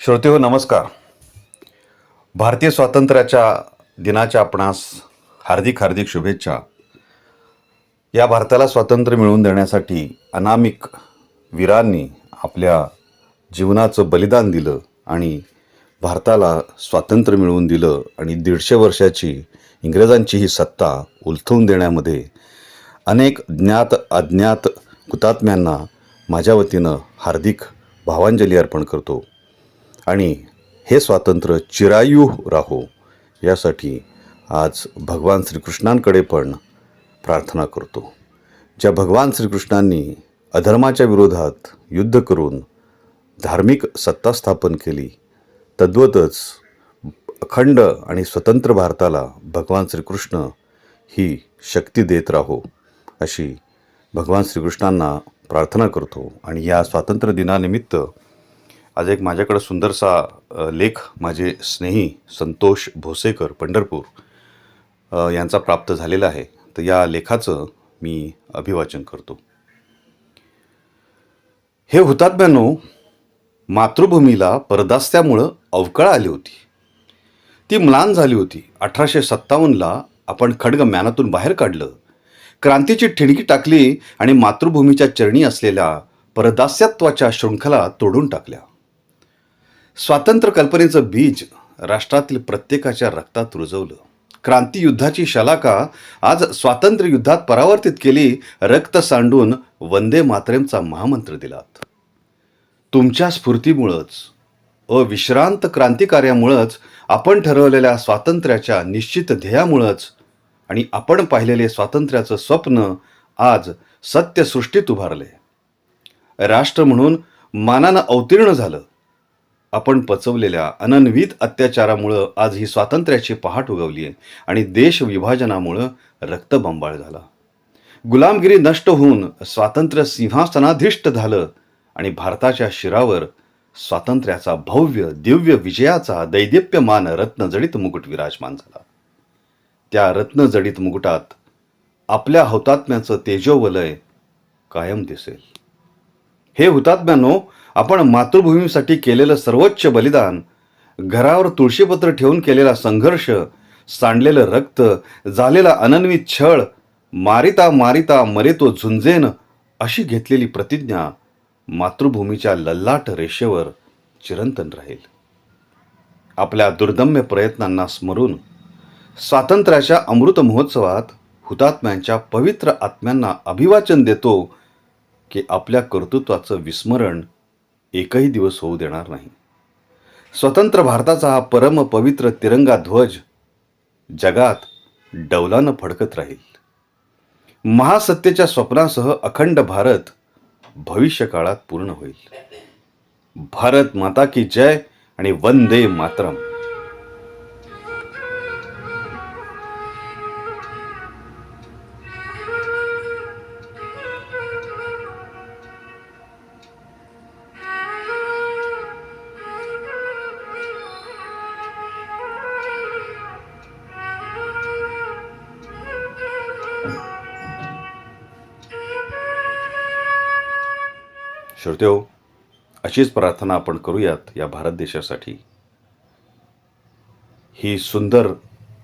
श्रोते हो नमस्कार. भारतीय स्वातंत्र्याच्या दिनाच्या आपणास हार्दिक हार्दिक शुभेच्छा. या भारताला स्वातंत्र्य मिळवून देण्यासाठी अनामिक वीरांनी आपल्या जीवनाचं बलिदान दिलं आणि भारताला स्वातंत्र्य मिळवून दिलं आणि दीडशे वर्षाची इंग्रजांची ही सत्ता उलथवून देण्यामध्ये अनेक ज्ञात अज्ञात हुतात्म्यांना माझ्या वतीनं हार्दिक भावांजली अर्पण करतो. आणि हे स्वातंत्र्य चिरायू राहो यासाठी आज भगवान श्रीकृष्णांकडे पण प्रार्थना करतो. ज्या भगवान श्रीकृष्णांनी अधर्माच्या विरोधात युद्ध करून धार्मिक सत्ता स्थापन केली तद्वतच अखंड आणि स्वतंत्र भारताला भगवान श्रीकृष्ण ही शक्ती देत राहो अशी भगवान श्रीकृष्णांना प्रार्थना करतो. आणि या स्वातंत्र्य दिनानिमित्त आज एक माझ्याकडं सुंदरसा लेख माझे स्नेही संतोष भोसेकर पंढरपूर यांचा प्राप्त झालेला आहे. तर या लेखाचं मी अभिवाचन करतो. हे हुतात्म्यानो मातृभूमीला परदास्त्यामुळं अवकळ आली होती. ती म्लान झाली होती. अठराशे सत्तावन्नला आपण खडग म्यानातून बाहेर काढलं. क्रांतीची ठिणगी टाकली आणि मातृभूमीच्या चरणी असलेल्या परदास्यत्वाच्या शृंखला तोडून टाकल्या. स्वातंत्र्य कल्पनेचं बीज राष्ट्रातील प्रत्येकाच्या रक्तात रुजवलं. क्रांतियुद्धाची शलाका आज स्वातंत्र्य युद्धात परावर्तित केली रक्त सांडून वंदे मातरेमचा महामंत्र दिलात. तुमच्या स्फूर्तीमुळंच अविश्रांत क्रांतिकार्यामुळंच आपण ठरवलेल्या स्वातंत्र्याच्या निश्चित ध्येयामुळंच आणि आपण पाहिलेले स्वातंत्र्याचं स्वप्न आज सत्यसृष्टीत उभारले. राष्ट्र म्हणून मानानं अवतीर्ण झालं. आपण पचवलेल्या अनन्वित अत्याचारामुळं आज ही स्वातंत्र्याची पहाट उगवली आहे आणि देश विभाजनामुळं रक्तबंबाळ झाला. गुलामगिरी नष्ट होऊन स्वातंत्र्य सिंहासनाधिष्ट झालं आणि भारताच्या शिरावर स्वातंत्र्याचा भव्य दिव्य विजयाचा दैदिप्यमान रत्नजडित मुकुट विराजमान झाला. त्या रत्नजडित मुकुटात आपल्या हौतात्म्याचं तेजोवलय कायम दिसेल. हे हुतात्म्यानो आपण मातृभूमीसाठी केलेलं सर्वोच्च बलिदान घरावर तुळशीपत्र ठेवून केलेला संघर्ष सांडलेलं रक्त झालेला अनन्वित छळ मारिता मारिता मरेतो झुंजेन अशी घेतलेली प्रतिज्ञा मातृभूमीच्या लल्लाट रेषेवर चिरंतन राहील. आपल्या दुर्दम्य प्रयत्नांना स्मरून स्वातंत्र्याच्या अमृत महोत्सवात हुतात्म्यांच्या पवित्र आत्म्यांना अभिवाचन देतो की आपल्या कर्तृत्वाचं विस्मरण एकही दिवस होऊ देणार नाही. स्वतंत्र भारताचा हा परम पवित्र तिरंगा ध्वज जगात डौलानं फडकत राहील. महासत्तेच्या स्वप्नासह अखंड भारत भविष्य काळात पूर्ण होईल. भारत माता की जय आणि वंदे मातरम. श्रोत्यो अशीच प्रार्थना आपण करूयात या भारत देशासाठी. ही सुंदर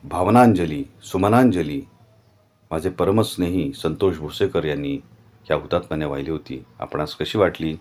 भावनांजली सुमनांजली माझे परमस्नेही संतोष भोसेकर यांनी या हुतात्म्याने वाहिली होती. आपणास कशी वाटली?